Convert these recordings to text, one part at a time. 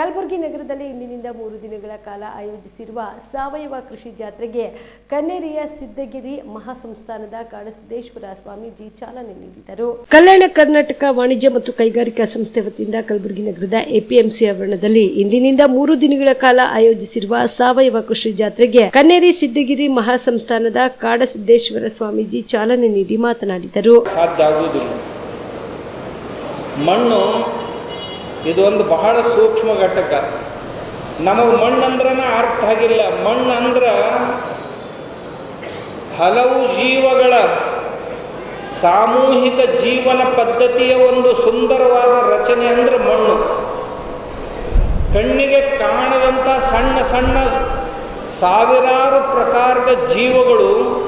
ಕಲಬುರಗಿ ನಗರದಲ್ಲಿ ಇಂದಿನಿಂದ ಮೂರು ದಿನಗಳ ಕಾಲ ಆಯೋಜಿಸಿರುವ ಸಾವಯವ ಕೃಷಿ ಜಾತ್ರೆಗೆ ಕನ್ನೇರಿಯ ಸಿದ್ದಗಿರಿ ಮಹಾಸಂಸ್ಥಾನದ ಕಾಡಸಿದ್ದೇಶ್ವರ ಸ್ವಾಮೀಜಿ ಚಾಲನೆ ನೀಡಿದರು. ಕಲ್ಯಾಣ ಕರ್ನಾಟಕ ವಾಣಿಜ್ಯ ಮತ್ತು ಕೈಗಾರಿಕಾ ಸಂಸ್ಥೆ ವತಿಯಿಂದ ಕಲಬುರಗಿ ನಗರದ ಎಪಿಎಂಸಿ ಆವರಣದಲ್ಲಿ ಇಂದಿನಿಂದ ಮೂರು ದಿನಗಳ ಕಾಲ ಆಯೋಜಿಸಿರುವ ಸಾವಯವ ಕೃಷಿ ಜಾತ್ರೆಗೆ ಕನ್ನೇರಿ ಸಿದ್ದಗಿರಿ ಮಹಾಸಂಸ್ಥಾನದ ಕಾಡಸಿದ್ದೇಶ್ವರ ಸ್ವಾಮೀಜಿ ಚಾಲನೆ ನೀಡಿ ಮಾತನಾಡಿದರು. ಸಾಧ್ಯ ಆಗುವುದಿಲ್ಲ ಮಣ್ಣು ಇದು ಒಂದು ಬಹಳ ಸೂಕ್ಷ್ಮ ಘಟಕ. ನಮಗೆ ಮಣ್ಣಂದ್ರನ ಅರ್ಥ ಆಗಿಲ್ಲ. ಮಣ್ಣಂದ್ರ ಹಲವು ಜೀವಗಳ ಸಾಮೂಹಿಕ ಜೀವನ ಪದ್ಧತಿಯ ಒಂದು ಸುಂದರವಾದ ರಚನೆ ಅಂದ್ರೆ ಮಣ್ಣು. ಕಣ್ಣಿಗೆ ಕಾಣದಂಥ ಸಣ್ಣ ಸಣ್ಣ ಸಾವಿರಾರು ಪ್ರಕಾರದ ಜೀವಗಳು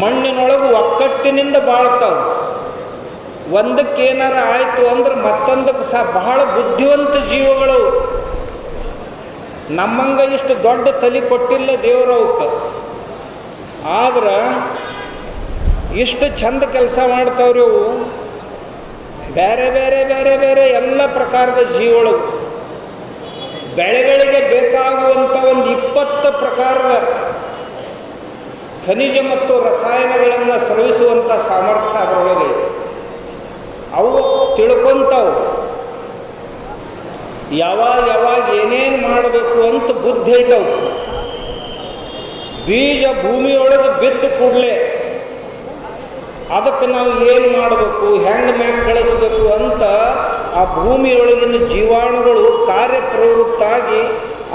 ಮಣ್ಣಿನೊಳಗೆ ಒಕ್ಕಟ್ಟಿನಿಂದ ಬಾಳ್ತಾವೆ. ಒಂದಕ್ಕೆ ಏನಾರ ಆಯಿತು ಅಂದ್ರೆ ಮತ್ತೊಂದಕ್ಕೆ ಸಹ ಬಹಳ ಬುದ್ಧಿವಂತ ಜೀವಗಳು. ನಮ್ಮಂಗ ಇಷ್ಟು ದೊಡ್ಡ ತಲೆ ಕೊಟ್ಟಿಲ್ಲ ದೇವರ ಅವಕ್ಕೆ. ಆದ್ರೆ ಇಷ್ಟು ಚಂದ ಕೆಲಸ ಮಾಡ್ತಾವ್ರಿ ಅವು. ಬೇರೆ ಬೇರೆ ಬೇರೆ ಬೇರೆ ಎಲ್ಲ ಪ್ರಕಾರದ ಜೀವಗಳು ಬೆಳೆಗಳಿಗೆ ಬೇಕಾಗುವಂಥ ಒಂದು ಇಪ್ಪತ್ತು ಪ್ರಕಾರದ ಖನಿಜ ಮತ್ತು ರಸಾಯನಗಳನ್ನು ಸ್ರವಿಸುವಂಥ ಸಾಮರ್ಥ್ಯ ಅದರೊಳಗೆ ಐತಿ ಅವು ತಿಳ್ಕೊಂತವು. ಯಾವಾಗ ಯಾವಾಗ ಏನೇನು ಮಾಡಬೇಕು ಅಂತ ಬುದ್ಧಿ ಐತವು. ಬೀಜ ಭೂಮಿಯೊಳಗೆ ಬಿತ್ತು ಕೂಡಲೇ ಅದಕ್ಕೆ ನಾವು ಏನು ಮಾಡಬೇಕು, ಹೆಂಗೆ ಮ್ಯಾಕ್ ಕಳಿಸ್ಬೇಕು ಅಂತ ಆ ಭೂಮಿಯೊಳಗಿನ ಜೀವಾಣುಗಳು ಕಾರ್ಯಪ್ರವೃತ್ತಾಗಿ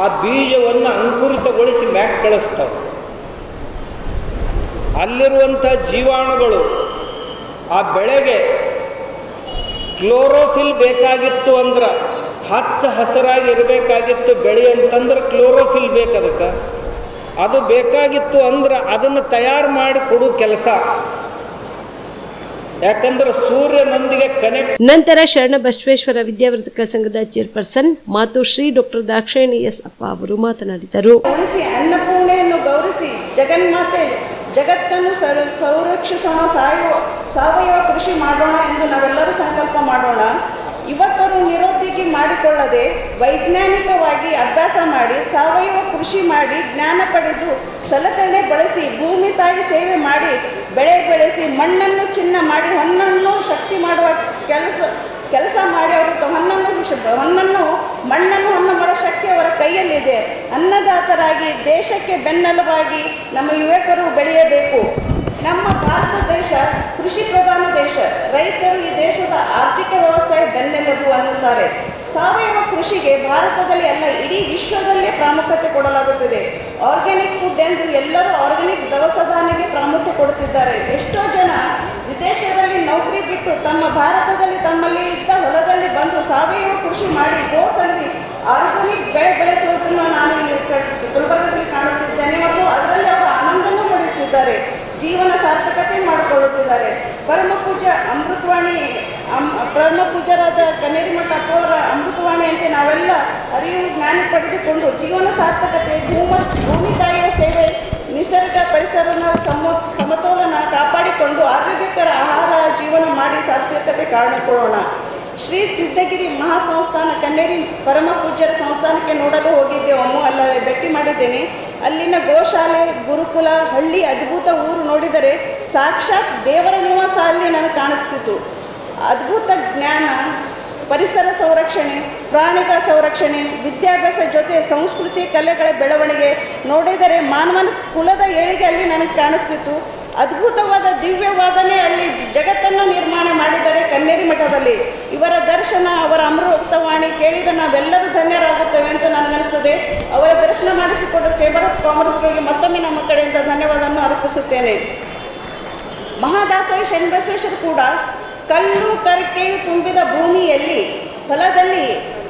ಆ ಬೀಜವನ್ನು ಅಂಕುರಿತಗೊಳಿಸಿ ಮ್ಯಾಕ್ ಕಳಿಸ್ತವೆ. ಅಲ್ಲಿರುವಂಥ ಜೀವಾಣುಗಳು ಆ ಬೆಳೆಗೆ ಕ್ಲೋರೋಫಿಲ್ ಬೇಕಾಗಿತ್ತು ಅಂದ್ರೆ ಹಚ್ಚ ಹಸಿರಾಗಿ ಇರಬೇಕಾಗಿತ್ತು ಬೆಳೆ ಅಂತಂದ್ರೆ ಕ್ಲೋರೋಫಿಲ್ ಬೇಕು ಅದಕ್ಕೆ. ಅದು ಬೇಕಾಗಿತ್ತು ಅಂದ್ರೆ ಅದನ್ನು ತಯಾರು ಮಾಡಿ ಕೊಡು ಕೆಲಸ. ಯಾಕಂದ್ರೆ ಸೂರ್ಯನೊಂದಿಗೆ ಕನೆಕ್ಟ್ ನಂತರ ಶರಣ ಬಸವೇಶ್ವರ ವಿದ್ಯಾವರ್ಧಕ ಸಂಘದ ಚೇರ್ಪರ್ಸನ್ ಮಾತು ಶ್ರೀ ಡಾಕ್ಟರ್ ದಾಕ್ಷಾಯಣಿ ಎಸ್ ಅಪ್ಪ ಅವರು ಮಾತನಾಡಿದರು. ಉಳಿಸಿ ಅನ್ನಪೂರ್ಣೆಯನ್ನು ಗೌರವಿಸಿ ಜಗನ್ಮಾತೆ ಜಗತ್ತನ್ನು ಸರ್ ಸಂರಕ್ಷಿಸೋಣ ಸಾಯುವ ಸಾವಯವ ಕೃಷಿ ಮಾಡೋಣ ಎಂದು ನಾವೆಲ್ಲರೂ ಸಂಕಲ್ಪ ಮಾಡೋಣ? ಯುವಕರು ನಿರುದ್ಯೋಗಿ ಮಾಡಿಕೊಳ್ಳದೆ ವೈಜ್ಞಾನಿಕವಾಗಿ ಅಭ್ಯಾಸ ಮಾಡಿ ಸಾವಯವ ಕೃಷಿ ಮಾಡಿ ಜ್ಞಾನ ಪಡೆದು ಸಲಕರಣೆ ಬಳಸಿ ಭೂಮಿ ತಾಯಿ ಸೇವೆ ಮಾಡಿ ಬೆಳೆ ಬೆಳೆಸಿ ಮಣ್ಣನ್ನು ಚಿನ್ನ ಮಾಡಿ ಹೊನ್ನನ್ನು ಶಕ್ತಿ ಮಾಡುವ ಕೆಲಸ ಕೆಲಸ ಮಾಡಿ ಅವರು ಹೊನ್ನನ್ನು ಹೊನ್ನನ್ನು ಮಣ್ಣನ್ನು ಹೊನ್ನು ಮಾಡೋ ಶಕ್ತಿ ಅವರ ಕೈಯಲ್ಲಿದೆ. ಅನ್ನದಾತರಾಗಿ ದೇಶಕ್ಕೆ ಬೆನ್ನೆಲುಬಾಗಿ ನಮ್ಮ ಯುವಕರು ಬೆಳೆಯಬೇಕು. ನಮ್ಮ ಭಾರತ ದೇಶ ಕೃಷಿ ಪ್ರಧಾನ ದೇಶ. ದೇಶದ ಆರ್ಥಿಕ ವ್ಯವಸ್ಥೆ ಬೆನ್ನೆಲುಬು ಅನ್ನುತ್ತಾರೆ. ಸಾವಯವ ಕೃಷಿಗೆ ಭಾರತದಲ್ಲಿ ಅಲ್ಲ, ಇಡೀ ವಿಶ್ವದಲ್ಲೇ ಪ್ರಾಮುಖ್ಯತೆ ಕೊಡಲಾಗುತ್ತಿದೆ. ಆರ್ಗ್ಯಾನಿಕ್ ಫುಡ್ ಎಂದು ಎಲ್ಲರೂ ಆರ್ಗ್ಯಾನಿಕ್ ದವಸ ಧಾನ್ಯಕ್ಕೆ ಪ್ರಾಮುಖ್ಯತೆ ಕೊಡುತ್ತಿದ್ದಾರೆ. ಎಷ್ಟೋ ಜನ ವಿದೇಶದಲ್ಲಿ ನೌಕರಿ ಬಿಟ್ಟು ತಮ್ಮ ಭಾರತದಲ್ಲಿ ತಮ್ಮಲ್ಲಿ ಇದ್ದ ಹೊಲದಲ್ಲಿ ಬಂದು ಸಾವಯವ ಕೃಷಿ ಮಾಡಿ ಗೋಸಲ್ಲಿ ಆರ್ಗ್ಯಾನಿಕ್ ಬೆಳೆ ಬೆಳೆಸುವುದನ್ನು ನಾನು ಇಲ್ಲಿ ಗುಲ್ಬರ್ಗದಲ್ಲಿ ಕಾಣುತ್ತಿದ್ದೇನೆ ಮತ್ತು ಅದರಲ್ಲಿ ಅವರು ಆನಂದನೂ ಪಡೆಯುತ್ತಿದ್ದಾರೆ ಜೀವನ ಸಾರ್ಥಕತೆ ಮಾಡಿಕೊಳ್ಳುತ್ತಿದ್ದಾರೆ. ಪರಮಪೂಜ ಅಮೃತವಾಣಿ, ಅಮ್ ಪರಮ ಪೂಜರಾದ ಕನ್ನೇರಿ ಮಠ ಅಪ್ಪವರ ಅಮೃತವಾಣಿ ಅಂತ ನಾವೆಲ್ಲ ಅರಿವು ಜ್ಞಾನ ಪಡೆದುಕೊಂಡು ಜೀವನ ಸಾರ್ಥಕತೆ ಭೂಮ, ಭೂಮಿ ತಾಯಿಯ ಸೇವೆ, ನಿಸರ್ಗ ಪರಿಸರನ ಸಮ, ಸಮತೋಲನ ಕಾಪಾಡಿಕೊಂಡು ಆರೋಗ್ಯಕರ ಆಹಾರ ಜೀವನ ಮಾಡಿ ಸಾರ್ಥಕತೆ ಕಾರಣಕೊಳ್ಳೋಣ ಶ್ರೀ ಸಿದ್ಧಗಿರಿ ಮಹಾಸಂಸ್ಥಾನ ಕನ್ನೇರಿ ಪರಮ ಪೂಜ್ಯರ ಸಂಸ್ಥಾನಕ್ಕೆ ನೋಡಲು ಹೋಗಿದ್ದೆ ಅಲ್ಲದೆ ಅಲ್ಲ ಭೇಟಿ ಮಾಡಿದ್ದೇನೆ. ಅಲ್ಲಿನ ಗೋಶಾಲೆ, ಗುರುಕುಲ, ಹಳ್ಳಿ ಅದ್ಭುತ ಊರು ನೋಡಿದರೆ ಸಾಕ್ಷಾತ್ ದೇವರ ನಿವಾಸ ಅಲ್ಲಿ ನನಗೆ ಕಾಣಿಸ್ತಿತ್ತು. ಅದ್ಭುತ ಜ್ಞಾನ, ಪರಿಸರ ಸಂರಕ್ಷಣೆ, ಪ್ರಾಣಿಗಳ ಸಂರಕ್ಷಣೆ, ವಿದ್ಯಾಭ್ಯಾಸ ಜೊತೆ ಸಂಸ್ಕೃತಿ, ಕಲೆಗಳ ಬೆಳವಣಿಗೆ ನೋಡಿದರೆ ಮಾನವನ ಕುಲದ ಏಳಿಗೆ ಅಲ್ಲಿ ನನಗೆ ಕಾಣಿಸ್ತಿತ್ತು. ಅದ್ಭುತವಾದ ದಿವ್ಯವಾದನೆ ಅಲ್ಲಿ ಮಾಡಿದ್ದಾರೆ ಮಠದಲ್ಲಿ. ಇವರ ದರ್ಶನ, ಅವರ ಅಮೃತವಾಣಿ ಕೇಳಿದ ನಾವೆಲ್ಲರೂ ಧನ್ಯರಾಗುತ್ತೇವೆ ಅಂತ ನನಗನಿಸ್ತದೆ ಅವರ ದರ್ಶನ ಮಾಡಿಸಿಕೊಂಡು ಚೇಂಬರ್ ಆಫ್ ಕಾಮರ್ಸ್ಗಳಿಗೆ ಮತ್ತೊಮ್ಮೆ ನಮ್ಮ ಕಡೆಯಿಂದ ಧನ್ಯವಾದವನ್ನು ಅರ್ಪಿಸುತ್ತೇನೆ. ಮಹಾದಾಸೋಹಿ ಶರಣಬಸವೇಶ್ವರ ಕೂಡ ಕಲ್ಲು ಕರಕೆಯು ತುಂಬಿದ ಭೂಮಿಯಲ್ಲಿ, ಹೊಲದಲ್ಲಿ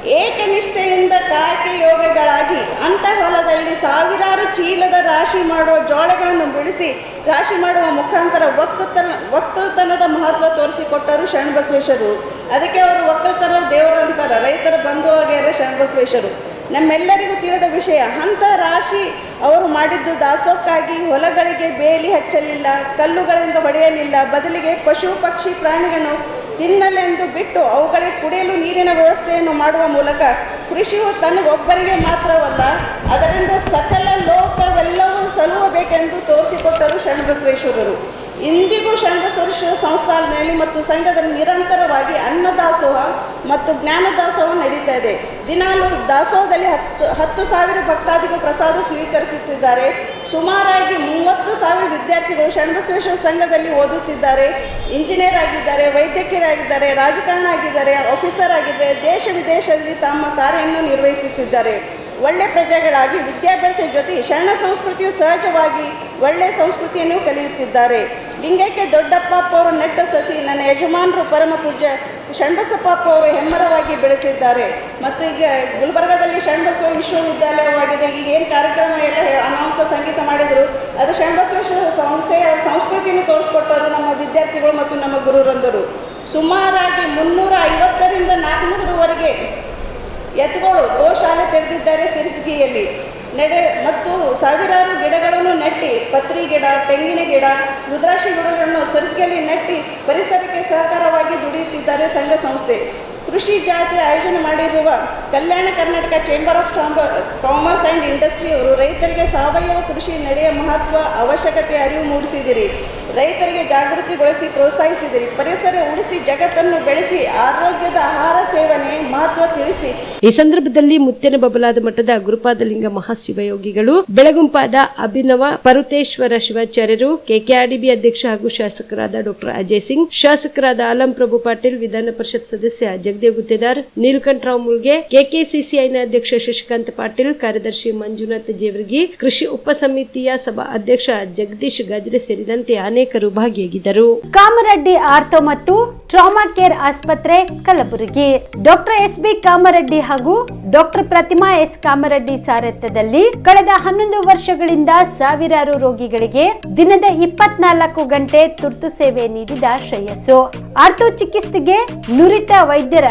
ಏಕನಿಷ್ಠೆಯಿಂದ ಕಾಯಕೆ ಯೋಗಗಳಾಗಿ ಅಂತ ಹೊಲದಲ್ಲಿ ಸಾವಿರಾರು ಚೀಲದ ರಾಶಿ ಮಾಡುವ ಜೋಳಗಳನ್ನು ಬಿಡಿಸಿ ರಾಶಿ ಮಾಡುವ ಮುಖಾಂತರ ಒಕ್ಕುತನ ಒಕ್ಕಲ್ತನದ ಮಹತ್ವ ತೋರಿಸಿಕೊಟ್ಟರು ಶರಣಬಸವೇಶ್ವರರು ಅದಕ್ಕೆ ಅವರು ಒಕ್ಕಲ್ತನ ದೇವರು ಅಂತಾರೆ, ರೈತರ ಬಂಧು ಆಗ್ಯಾರ ಶರಣಬಸವೇಶ್ವರರು ನಮ್ಮೆಲ್ಲರಿಗೂ ತಿಳಿದ ವಿಷಯ, ಅಂಥ ರಾಶಿ ಅವರು ಮಾಡಿದ್ದು ದಾಸೋಕ್ಕಾಗಿ ಹೊಲಗಳಿಗೆ ಬೇಲಿ ಹಚ್ಚಲಿಲ್ಲ, ಕಲ್ಲುಗಳಿಂದ ಹೊಡೆಯಲಿಲ್ಲ, ಬದಲಿಗೆ ಪಶು, ಪಕ್ಷಿ, ಪ್ರಾಣಿಗಳನ್ನು ತಿನ್ನಲೆಂದು ಬಿಟ್ಟು ಅವುಗಳಿಗೆ ಕುಡಿಯಲು ನೀರಿನ ವ್ಯವಸ್ಥೆಯನ್ನು ಮಾಡುವ ಮೂಲಕ ಕೃಷಿಯು ತನ್ನ ಒಬ್ಬರಿಗೆ ಮಾತ್ರವಲ್ಲ, ಅದರಿಂದ ಸಕಲ ಲೋಕವೆಲ್ಲವೂ ಸಲುವಬೇಕೆಂದು ತೋರಿಸಿಕೊಟ್ಟರು ಶರಣಬಸವೇಶ್ವರರು. ಇಂದಿಗೂ ಶರಣಬಸವೇಶ್ವರ ಸಂಸ್ಥಾನದಲ್ಲಿ ಮತ್ತು ಸಂಘದಲ್ಲಿ ನಿರಂತರವಾಗಿ ಅನ್ನದಾಸೋಹ ಮತ್ತು ಜ್ಞಾನದಾಸೋಹ ನಡೀತಾ ಇದೆ. ದಿನಾಲು ದಾಸೋಹದಲ್ಲಿ ಹತ್ತು ಹತ್ತು ಸಾವಿರ ಭಕ್ತಾದಿಗಳು ಪ್ರಸಾದ ಸ್ವೀಕರಿಸುತ್ತಿದ್ದಾರೆ. ಸುಮಾರಾಗಿ ಮೂವತ್ತು ಸಾವಿರ ವಿದ್ಯಾರ್ಥಿಗಳು ಶರಣಬಸವೇಶ್ವರ ಸಂಘದಲ್ಲಿ ಓದುತ್ತಿದ್ದಾರೆ. ಇಂಜಿನಿಯರ್ ಆಗಿದ್ದಾರೆ ವೈದ್ಯಕೀಯರಾಗಿದ್ದಾರೆ ರಾಜಕಾರಣ ಆಗಿದ್ದಾರೆ, ಆಫೀಸರ್ ಆಗಿದ್ದಾರೆ, ದೇಶ ವಿದೇಶದಲ್ಲಿ ತಮ್ಮ ಕಾರ್ಯವನ್ನು ನಿರ್ವಹಿಸುತ್ತಿದ್ದಾರೆ. ಒಳ್ಳೆ ಪ್ರಜೆಗಳಾಗಿ ವಿದ್ಯಾಭ್ಯಾಸ ಜೊತೆ ಶರಣ ಸಂಸ್ಕೃತಿಯು ಸಹಜವಾಗಿ ಒಳ್ಳೆಯ ಸಂಸ್ಕೃತಿಯನ್ನು ಕಲಿಯುತ್ತಿದ್ದಾರೆ. ಲಿಂಗಕ್ಕೆ ದೊಡ್ಡಪ್ಪಪ್ಪ ಅವರು ನೆಟ್ಟ ಸಸಿ ನನ್ನ ಯಜಮಾನರು ಪರಮ ಪೂಜ್ಯ ಶರಣಬಸಪ್ಪಪ್ಪ ಅವರು ಹೆಮ್ಮರವಾಗಿ ಬೆಳೆಸಿದ್ದಾರೆ. ಮತ್ತು ಈಗ ಗುಲ್ಬರ್ಗದಲ್ಲಿ ಶರಣಬಸವ ವಿಶ್ವವಿದ್ಯಾಲಯವಾಗಿದೆ. ಈಗ ಏನು ಕಾರ್ಯಕ್ರಮ ಎಲ್ಲ ಅನೌನ್ಸ ಸಂಗೀತ ಮಾಡಿದರು. ಅದು ಶರಣಬಸವೇಶ್ವರ ಸಂಸ್ಥೆಯ ಸಂಸ್ಕೃತಿಯನ್ನು ತೋರಿಸ್ಕೊಟ್ಟರು ನಮ್ಮ ವಿದ್ಯಾರ್ಥಿಗಳು ಮತ್ತು ನಮ್ಮ ಗುರುರಂದರು ಸುಮಾರಾಗಿ ಮುನ್ನೂರ ಐವತ್ತರಿಂದ ನಾಲ್ಕುನೂರವರೆಗೆ ಎತ್ತುಗಳು ಗೋಶಾಲೆ ತೆರೆದಿದ್ದಾರೆ ಸಿರಿಸಿಗೆಯಲ್ಲಿ. ನಡೆ ಮತ್ತು ಸಾವಿರಾರು ಗಿಡಗಳನ್ನು ನೆಟ್ಟಿ. ಪತ್ರಿ ಗಿಡ, ತೆಂಗಿನ ಗಿಡ, ರುದ್ರಾಕ್ಷಿ ಗಿಡಗಳನ್ನು ಸರಿಸಿಗೆಯಲ್ಲಿ ನೆಟ್ಟಿ. ಪರಿಸರಕ್ಕೆ ಸಹಕಾರವಾಗಿ ದುಡಿಯುತ್ತಿದ್ದಾರೆ ಸಂಘ ಸಂಸ್ಥೆ ಕೃಷಿ ಜಾತ್ರೆ ಆಯೋಜನೆ ಮಾಡಿರುವ Kalyana Karnataka chamber of commerce and ಇಂಡಸ್ಟ್ರಿಯವರು ರೈತರಿಗೆ ಸಾವಯವ ಕೃಷಿ ನಡೆಯ ಮಹತ್ವ, ಅವಶ್ಯಕತೆ ಅರಿವು ಮೂಡಿಸಿದಿರಿ. ರೈತರಿಗೆ ಜಾಗೃತಿಗೊಳಿಸಿ ಪ್ರೋತ್ಸಾಹಿಸಿದಿರಿ. ಪರಿಸರ ಉಳಿಸಿ, ಜಗತ್ತನ್ನು ಬೆಳೆಸಿ, ಆರೋಗ್ಯದ ಆಹಾರ ಸೇವನೆ ಮಹತ್ವ ತಿಳಿಸಿ. ಈ ಸಂದರ್ಭದಲ್ಲಿ ಮುತ್ತಿನ ಬಬಲಾದ ಮಠದ ಗುರುಪಾದಲಿಂಗ ಮಹಾಶಿವಯೋಗಿಗಳು, ಬೆಳಗುಂಪಾದ ಅಭಿನವ ಪರುತೇಶ್ವರ ಶಿವಾಚಾರ್ಯರು, ಕೆಕೆಆರ್ಡಿಬಿ ಅಧ್ಯಕ್ಷ ಹಾಗೂ ಶಾಸಕರಾದ ಡಾಕ್ಟರ್ ಅಜಯ್ ಸಿಂಗ್, ಶಾಸಕರಾದ ಆಲಂ ಪ್ರಭು ಪಾಟೀಲ್, ವಿಧಾನ ಪರಿಷತ್ ಸದಸ್ಯ ಜಗದೇವ್ ಗುತ್ತೇದಾರ್ ನೀಲಕಂಠರಾವ್ ಮುಲ್ಗೆ ಕೆಕೆಸಿಸಿಐನ ಅಧ್ಯಕ್ಷ ಶಶಿಕಾಂತ್ ಪಾಟೀಲ್, ಕಾರ್ಯದರ್ಶಿ ಮಂಜುನಾಥ್ ಜೇವರ್ಗಿ, ಕೃಷಿ ಉಪ ಸಮಿತಿಯ ಸಭಾ ಅಧ್ಯಕ್ಷ ಜಗದೀಶ್ ಗಜ್ರೆ ಸೇರಿದಂತೆ ಅನೇಕರು ಭಾಗಿಯಾಗಿದ್ದರು. ಕಾಮರೆಡ್ಡಿ ಆರ್ಥೋ ಮತ್ತು ಟ್ರಾಮಾ ಕೇರ್ ಆಸ್ಪತ್ರೆ Kalaburagi. Doctor S B Kamareddy ಹಾಗೂ ಡಾಕ್ಟರ್ ಪ್ರತಿಮಾ ಎಸ್ ಕಾಮರೆಡ್ಡಿ ಸಾರಥ್ಯದಲ್ಲಿ ಕಳೆದ ಹನ್ನೊಂದು ವರ್ಷಗಳಿಂದ ಸಾವಿರಾರು ರೋಗಿಗಳಿಗೆ ದಿನದ ಇಪ್ಪತ್ನಾಲ್ಕು ಗಂಟೆ ತುರ್ತು ಸೇವೆ ನೀಡಿದ ಶ್ರೇಯಸ್ಸು. ಆರ್ಥೋ ಚಿಕಿತ್ಸೆಗೆ ನುರಿತ ವೈದ್ಯರ